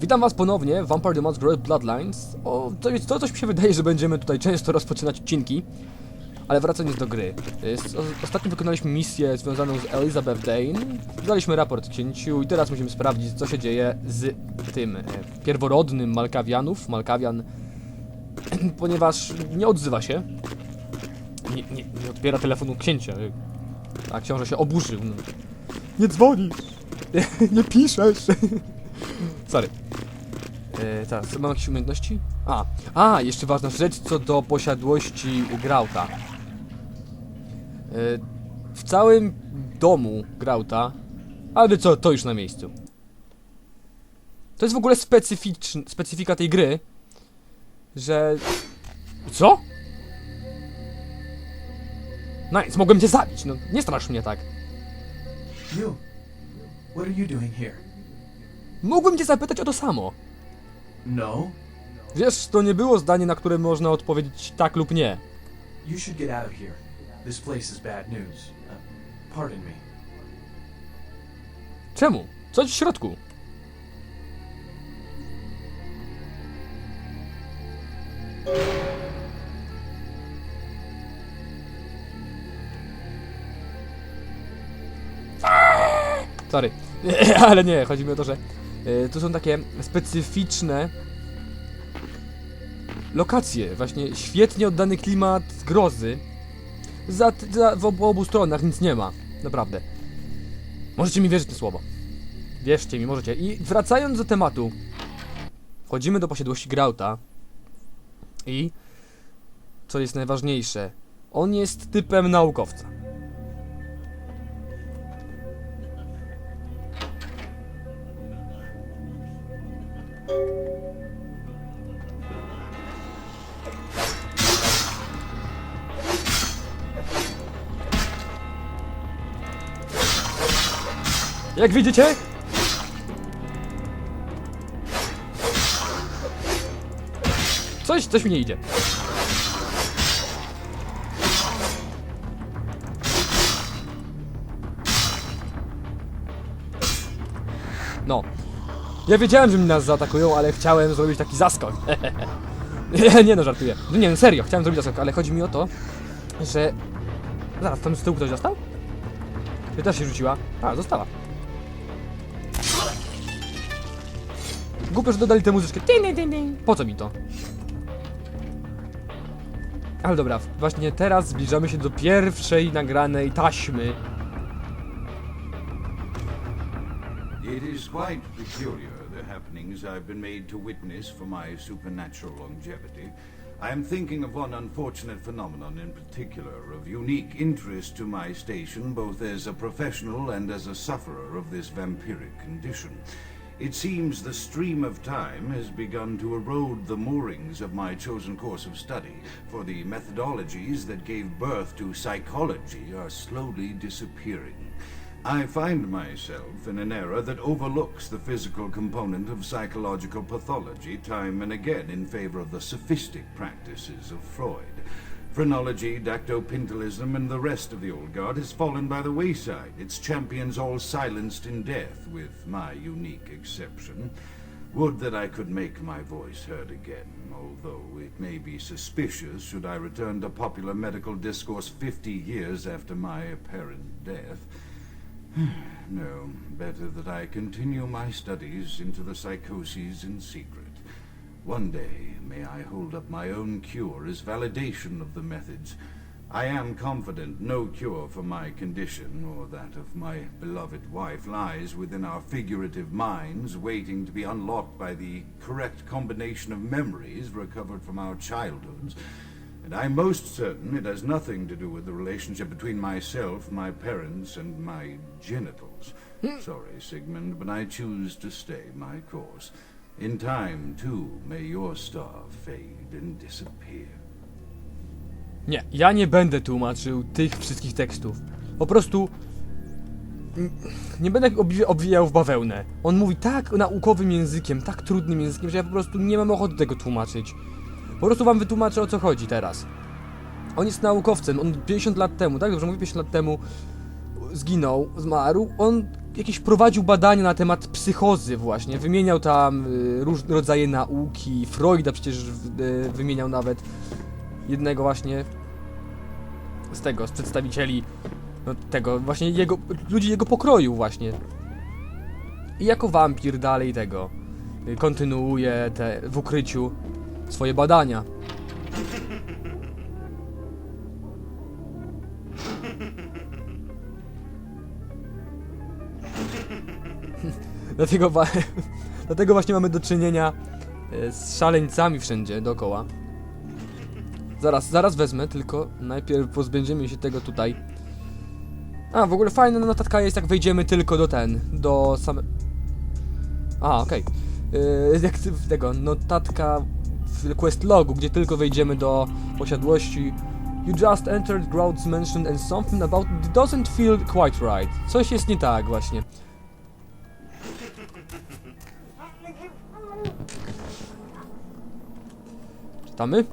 Witam was ponownie w Vampire the Masquerade Bloodlines. O, to, jest- to coś mi się wydaje, że będziemy tutaj często rozpoczynać odcinki. Ale wracając do gry. O, ostatnio wykonaliśmy misję związaną z Elizabeth Dane. Daliśmy raport księciu i teraz musimy sprawdzić, co się dzieje z tym e, pierworodnym Malkawianów, Malkawian, ponieważ nie odzywa się. Nie, nie, nie odbiera telefonu księcia. A książę się oburzył. No. Nie dzwonisz! nie piszesz! Sorry. E, teraz, mam jakieś umiejętności? A, a, jeszcze ważna rzecz co do posiadłości Grauta. E, w całym domu Grauta, ale co, to już na miejscu. To jest w ogóle specyficzn, specyfika tej gry, że... Co? Nice, mogłem cię zabić, no nie strasz mnie tak. You! What are you doing here? Mogłem cię zapytać o to samo. No? Wiesz, to nie było zdanie, na które można odpowiedzieć tak lub nie. You should get out of here. This place is bad news. Uh, pardon me. Czemu? Co w środku? Sorry. Ale nie, chodzi mi o to, że to są takie specyficzne lokacje, właśnie świetnie oddany klimat grozy. Za, za, w obu, stronach nic nie ma, naprawdę. Możecie mi wierzyć na słowo. Wierzcie mi, możecie. I wracając do tematu, wchodzimy do posiadłości Grauta i co jest najważniejsze, on jest typem naukowca. Jak widzicie? Coś, coś mi nie idzie. No. Ja wiedziałem, że nas zaatakują, ale chciałem zrobić taki zaskok. nie, no, żartuję. No nie, no serio, chciałem zrobić zaskok, ale chodzi mi o to, że... Zaraz, tam z tyłu ktoś został? Ty też się rzuciła? A, została. Głupio, że dodali tę muzyczkę. Po co mi to? Ale dobra, właśnie teraz zbliżamy się do pierwszej nagranej taśmy. It is quite peculiar, the happenings I've been made to witness for my supernatural longevity. I am thinking of one unfortunate phenomenon in particular, of unique interest to my station, both as a professional and as a sufferer of this vampiric condition. It seems the stream of time has begun to erode the moorings of my chosen course of study, for the methodologies that gave birth to psychology are slowly disappearing. I find myself in an era that overlooks the physical component of psychological pathology time and again in favor of the sophistic practices of Freud. Phrenology, dactopintilism, and the rest of the old guard has fallen by the wayside, its champions all silenced in death, with my unique exception. Would that I could make my voice heard again, although it may be suspicious should I return to popular medical discourse 50 years after my apparent death. No, better that I continue my studies into the psychoses in secret. One day, may I hold up my own cure as validation of the methods. I am confident no cure for my condition, or that of my beloved wife, lies within our figurative minds, waiting to be unlocked by the correct combination of memories recovered from our childhoods. And I'm most certain it has nothing to do with the relationship between myself, my parents, and my genitals. Hmm. Sorry, Sigmund, but I choose to stay my course. In time, too, may your star fade and disappear. Nie, ja nie będę tłumaczył tych wszystkich tekstów. Po prostu. Nie będę obwi- obwijał w bawełnę. On mówi tak naukowym językiem, tak trudnym językiem, że ja po prostu nie mam ochoty tego tłumaczyć. Po prostu wam wytłumaczę o co chodzi teraz. On jest naukowcem, on 50 lat temu, tak dobrze mówię, 50 lat temu zginął, zmarł. On jakieś prowadził badania na temat psychozy właśnie, wymieniał tam y, różne rodzaje nauki, Freuda przecież y, wymieniał nawet jednego właśnie z tego, z przedstawicieli no, tego, właśnie jego, ludzi jego pokroju właśnie. I jako wampir dalej tego y, kontynuuje te, w ukryciu swoje badania. Dlatego, dlatego właśnie mamy do czynienia e, z szaleńcami wszędzie dookoła. Zaraz, zaraz wezmę, tylko najpierw pozbędziemy się tego tutaj. A, w ogóle fajna notatka jest, jak wejdziemy tylko do ten, do same... A, okej. Yy, jak ty- tego, notatka w quest logu, gdzie tylko wejdziemy do posiadłości. You just entered Groud's mansion and something about it doesn't feel quite right. Coś jest nie tak właśnie. Czytamy?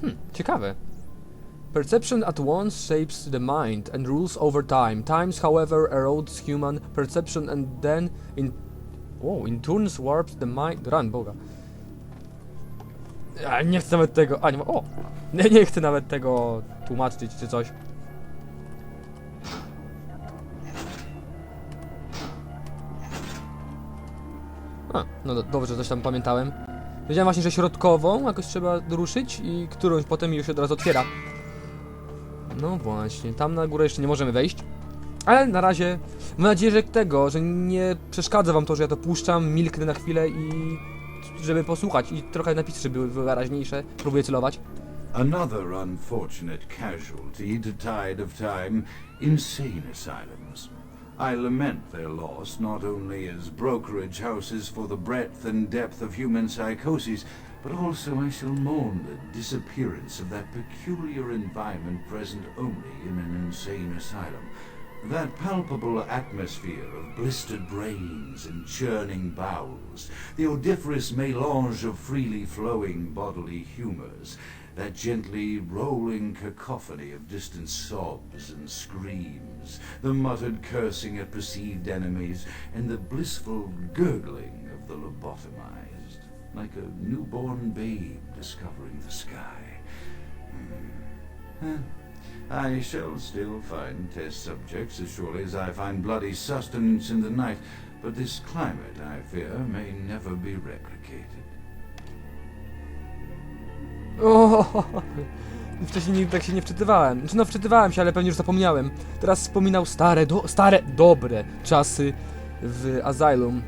Hmm, ciekawe. Perception at once shapes the mind and rules over time. Times, however, erodes human perception and then in oh, in turns warps the mind. Run, Boga. Nie chcę nawet tego. A nie, o! Nie, nie chcę nawet tego tłumaczyć czy coś. No do, dobrze, coś tam pamiętałem. Wiedziałem właśnie, że środkową jakoś trzeba ruszyć i którąś potem już się od razu otwiera. No właśnie, tam na górę jeszcze nie możemy wejść. Ale na razie mam nadzieję, że tego, że nie przeszkadza wam to, że ja to puszczam, milknę na chwilę i żeby posłuchać i trochę napisy były wyraźniejsze. Próbuję celować. Another unfortunate casualty to tide of time, insane asylums. I lament their loss not only as brokerage houses for the breadth and depth of human psychoses, but also I shall mourn the disappearance of that peculiar environment present only in an insane asylum. That palpable atmosphere of blistered brains and churning bowels, the odoriferous melange of freely flowing bodily humours, that gently rolling cacophony of distant sobs and screams, the muttered cursing at perceived enemies, and the blissful gurgling of the lobotomized, like a newborn babe discovering the sky. Hmm. I shall still find test subjects as surely as I find bloody sustenance in the night, but this climate, I fear, may never be replicated. O, wcześniej nigdy tak się nie wczytywałem. Znaczy no wczytywałem się, ale pewnie już zapomniałem. Teraz wspominał stare, do, stare, dobre czasy w Asylum.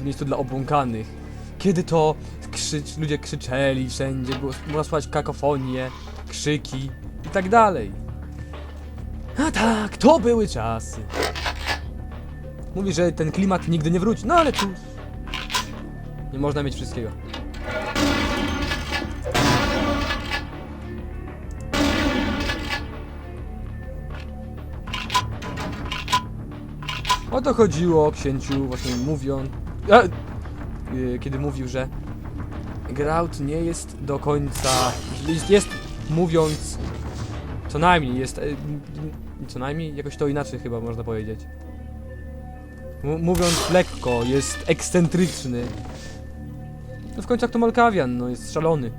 W miejscu dla obłąkanych. Kiedy to krzycz, ludzie krzyczeli wszędzie, było, można słuchać kakofonię, krzyki i tak dalej. A tak, to były czasy. Mówi, że ten klimat nigdy nie wróci, no ale cóż. Nie można mieć wszystkiego. O to chodziło księciu, właśnie mówiąc. A, yy, kiedy mówił, że Graut nie jest do końca. Jest, jest mówiąc. Co najmniej jest. Yy, co najmniej jakoś to inaczej chyba można powiedzieć. M mówiąc lekko, jest ekscentryczny. No w końcu jak to Malkawian, no jest szalony.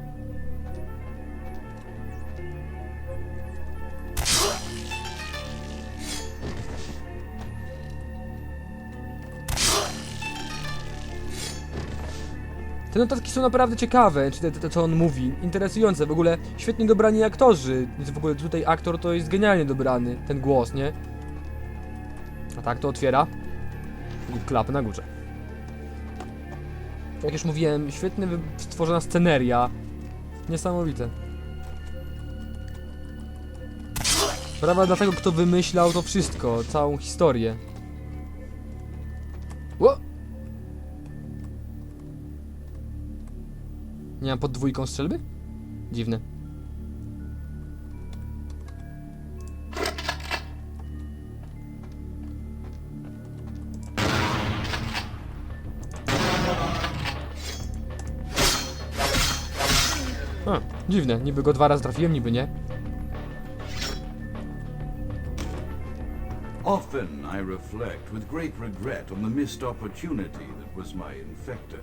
Notatki są naprawdę ciekawe, czy te, co on mówi, interesujące, w ogóle świetnie dobrani aktorzy, w ogóle tutaj aktor to jest genialnie dobrany, ten głos, nie? A tak to otwiera klapy na górze. Jak już mówiłem, świetnie stworzona sceneria, niesamowite. Brawa dla tego, kto wymyślał to wszystko, całą historię. Ło! Nie mam pod dwójką strzelby? Dziwne. Dziwne, niby go dwa razy trafiłem, niby nie. Often I reflect with great regret on the missed opportunity that was my infector.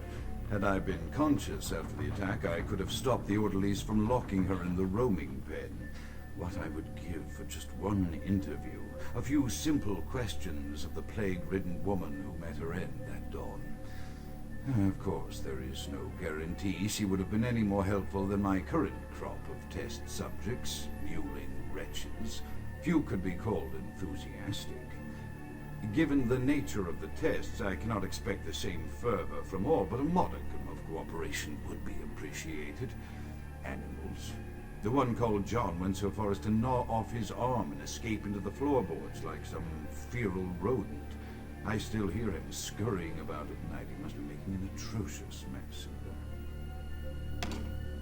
Had I been conscious after the attack, I could have stopped the orderlies from locking her in the roaming pen. What I would give for just one interview, a few simple questions of the plague-ridden woman who met her end that dawn. Of course, there is no guarantee she would have been any more helpful than my current crop of test subjects, mewling wretches. Few could be called enthusiastic. Given the nature of the tests, I cannot expect the same fervor from all, but a modicum of cooperation would be appreciated. Animals. The one called John went so far as to gnaw off his arm and escape into the floorboards like some feral rodent. I still hear him scurrying about at night. He must be making an atrocious mess.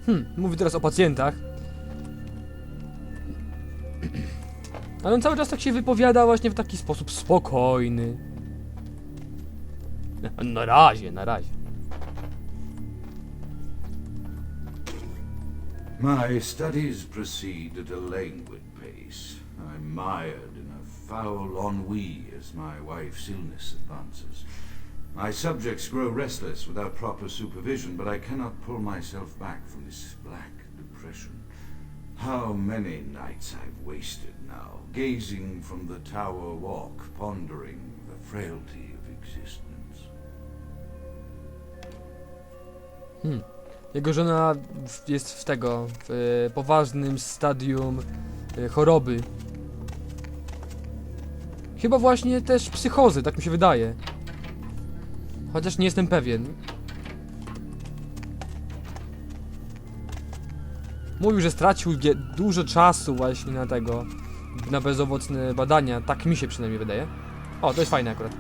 Hmm, mówi teraz o pacjentach. Ale on cały czas tak się wypowiada właśnie w taki sposób spokojny. Na razie, na razie. My studies proceed at a languid pace. I'm mired in a foul ennui as my wife's illness advances. My subjects grow restless without proper supervision, but I cannot pull myself back from this black depression. How many nights I've wasted now, gazing from the tower walk, pondering the frailty of existence. Hmm. Jego żona jest w tego, w e, poważnym stadium e, choroby. Chyba właśnie też psychozy, tak mi się wydaje. Chociaż nie jestem pewien. Mówił, że stracił dużo czasu właśnie na tego, na bezowocne badania. Tak mi się przynajmniej wydaje. O, to jest fajne akurat.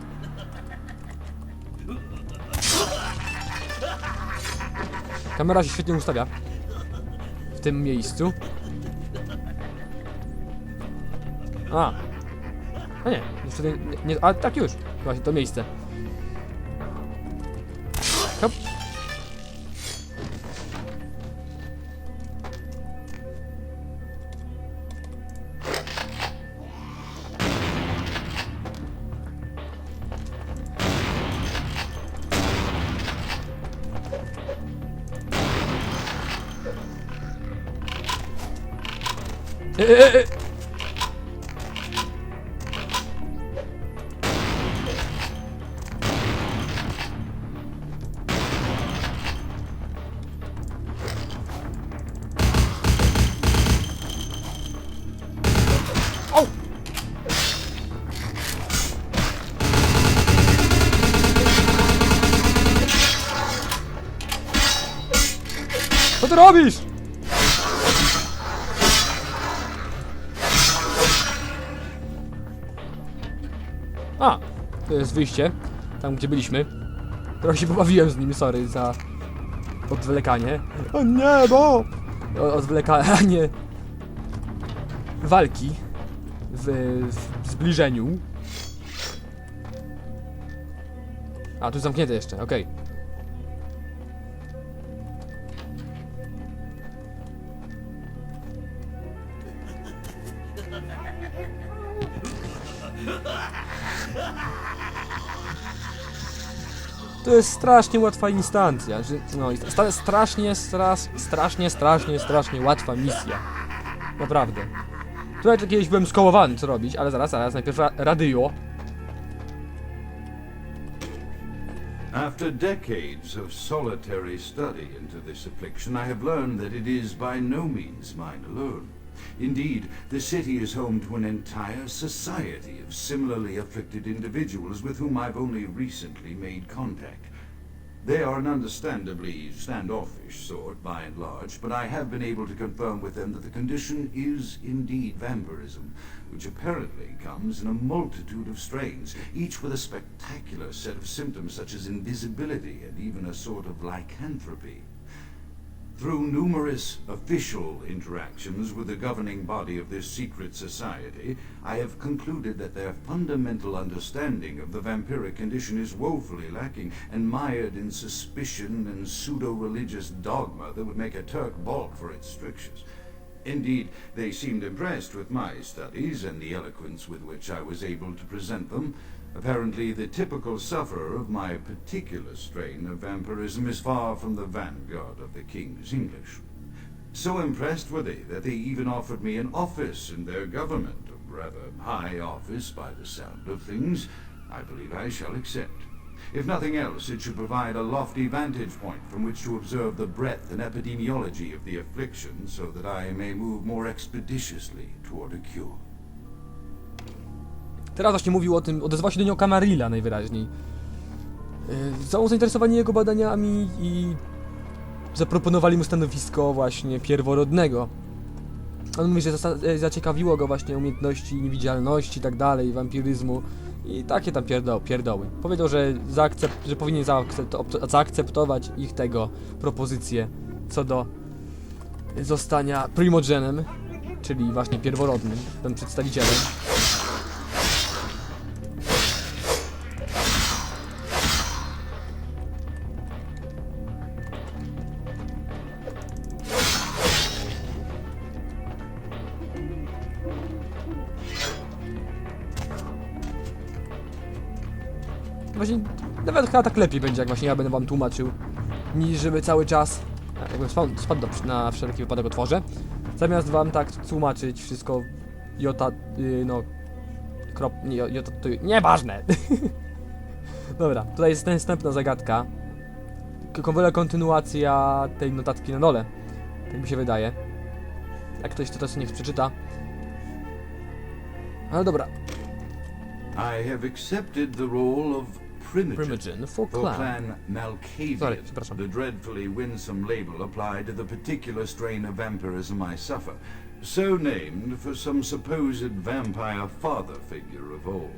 Kamera się świetnie ustawia. W tym miejscu. A. A nie, niestety nie, nie a tak już. Właśnie to miejsce. Hop. E, to jest wyjście, tam gdzie byliśmy. Trochę się pobawiłem z nim, sorry za odwlekanie. O nie, bo! Odwlekanie walki w, w zbliżeniu. A, tu zamknięte jeszcze, okej. To jest strasznie łatwa instancja. No, sta, strasznie, stras, strasznie, strasznie, strasznie łatwa misja. Naprawdę. Tutaj kiedyś byłem skołowany, co robić, ale zaraz, zaraz, najpierw ra radio. After decades of solitary study into this affliction, I have learned that it is by no means mine alone. Indeed, the city is home to an entire society of similarly afflicted individuals with whom I've only recently made contact. They are an understandably standoffish sort by and large, but I have been able to confirm with them that the condition is indeed vampirism, which apparently comes in a multitude of strains, each with a spectacular set of symptoms such as invisibility and even a sort of lycanthropy. Through numerous official interactions with the governing body of this secret society, I have concluded that their fundamental understanding of the vampiric condition is woefully lacking and mired in suspicion and pseudo-religious dogma that would make a Turk balk for its strictures. Indeed, they seemed impressed with my studies and the eloquence with which I was able to present them. Apparently, the typical sufferer of my particular strain of vampirism is far from the vanguard of the King's English. So impressed were they that they even offered me an office in their government, a rather high office by the sound of things. I believe I shall accept. If nothing else, it should provide a lofty vantage point from which to observe the breadth and epidemiology of the affliction so that I may move more expeditiously toward a cure. Teraz właśnie mówił o tym, odezwał się do niego Camarilla najwyraźniej. Yy, Są zainteresowani jego badaniami i zaproponowali mu stanowisko właśnie pierworodnego. On mówi, że e, zaciekawiło go właśnie umiejętności niewidzialności i tak dalej, wampiryzmu i takie tam pierdo pierdoły. Powiedział, że, zaakcept- że powinien zaakcepto- zaakceptować ich tego propozycję co do zostania primogenem, czyli właśnie pierworodnym, tym przedstawicielem. Chyba tak lepiej będzie, jak właśnie ja będę wam tłumaczył, niż żeby cały czas, jakbym spadł, spadł na wszelki wypadek otworzę, zamiast wam tak tłumaczyć wszystko jota, yy, no, krop, nie, jota, to, nieważne. Dobra, tutaj jest następna zagadka, K- kontynuacja tej notatki na dole, tak mi się wydaje. Jak ktoś to teraz niech przeczyta. Ale dobra, I have accepted the role of Primogen. Primogen for For clan. Malkavian, Sorry, the dreadfully winsome label applied to the particular strain of vampirism I suffer, so named for some supposed vampire father figure of old.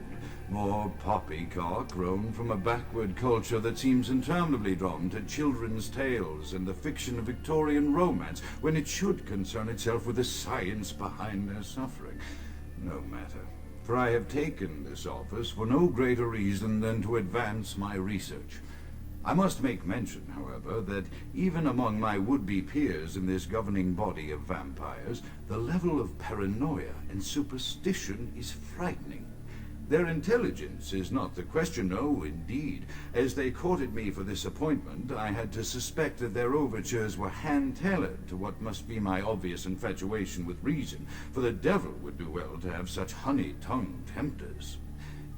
More poppycock grown from a backward culture that seems interminably drawn to children's tales and the fiction of Victorian romance when it should concern itself with the science behind their suffering. No matter. For I have taken this office for no greater reason than to advance my research. I must make mention, however, that even among my would-be peers in this governing body of vampires, the level of paranoia and superstition is frightening. Their intelligence is not the question, no, indeed. As they courted me for this appointment, I had to suspect that their overtures were hand-tailored to what must be my obvious infatuation with reason, for the devil would do well to have such honey-tongued tempters.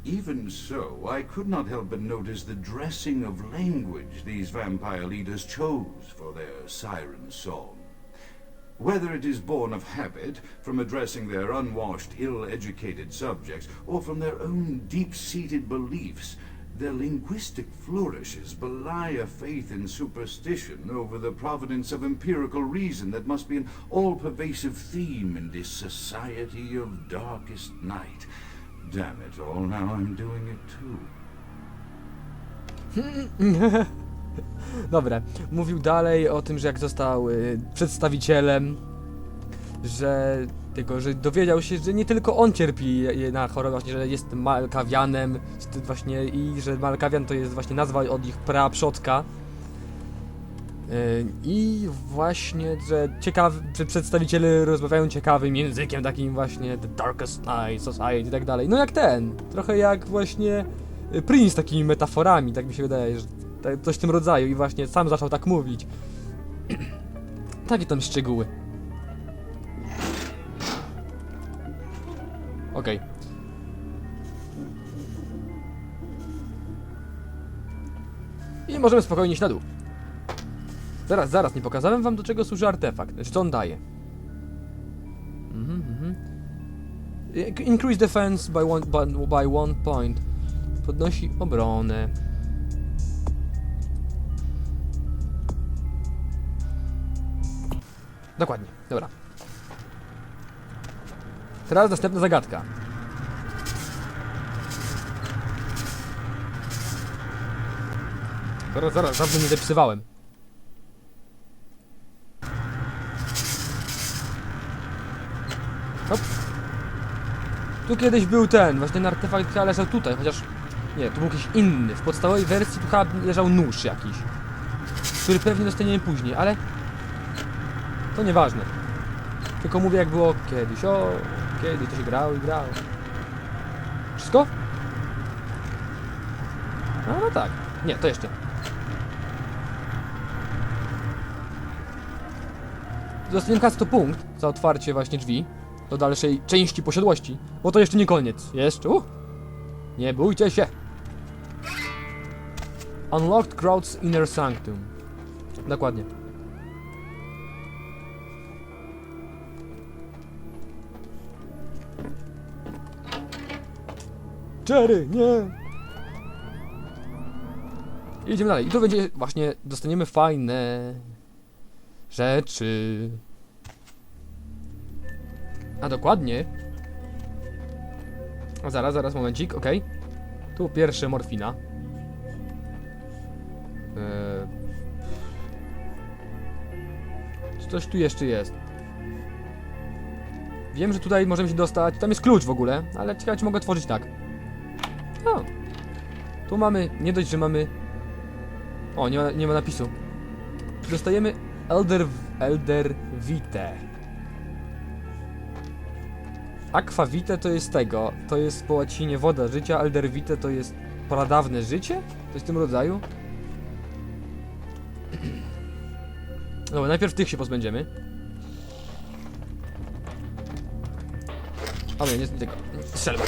Even so, I could not help but notice the dressing of language these vampire leaders chose for their siren song. Whether it is born of habit, from addressing their unwashed, ill-educated subjects, or from their own deep-seated beliefs, their linguistic flourishes belie a faith in superstition over the providence of empirical reason that must be an all-pervasive theme in this society of darkest night. Damn it all, now I'm doing it too. Dobra, mówił dalej o tym, że jak został y, przedstawicielem, że tylko, że dowiedział się, że nie tylko on cierpi na chorobę, właśnie, że jest Malkawianem, właśnie i że Malkawian to jest właśnie nazwa od ich praprzodka. Y, I właśnie, że ciekawy, przedstawiciele rozmawiają ciekawym językiem, takim właśnie The Darkest Night Society i tak dalej. No jak ten, trochę jak właśnie y, Prince takimi metaforami, tak mi się wydaje, że coś w tym rodzaju i właśnie sam zaczął tak mówić. Takie tam szczegóły. Okej. I możemy spokojnie iść na dół. Zaraz, zaraz, nie pokazałem wam do czego służy artefakt, co on daje. Mhm, mhm. Increase defense by one, by, by one point. Podnosi obronę. Dokładnie, dobra. Teraz następna zagadka. Zaraz, zaraz, dawno nie zapisywałem. Hop. Tu kiedyś był ten, właśnie ten artefakt leżał tutaj, chociaż... Nie, to był jakiś inny. W podstawowej wersji tu chyba leżał nóż jakiś. Który pewnie dostaniemy później, ale to nieważne. Tylko mówię jak było kiedyś. O, kiedyś to się grało i grało. Wszystko? No, no tak. Nie, to jeszcze. Dostaniemy kas to punkt za otwarcie właśnie drzwi do dalszej części posiadłości, bo to jeszcze nie koniec. Jeszcze, uh. Nie bójcie się. Unlocked Crowd's Inner Sanctum. Dokładnie. Jerry, nie! I idziemy dalej. I tu będzie właśnie, dostaniemy fajne rzeczy. A dokładnie. A zaraz, zaraz, momencik, okej. Tu pierwsze morfina. Eee... Czy coś tu jeszcze jest? Wiem, że tutaj możemy się dostać. Tam jest klucz w ogóle, ale ciekawe, czy mogę otworzyć tak. O. Tu mamy, nie dość, że mamy... O, nie ma, nie ma napisu. Dostajemy Elder, Elder Vitae. Aqua to jest tego, to jest po łacinie woda życia, Elder Vitae to jest pradawne życie? Coś w tym rodzaju? Dobra, najpierw tych się pozbędziemy. O nie, tego. Strzelba.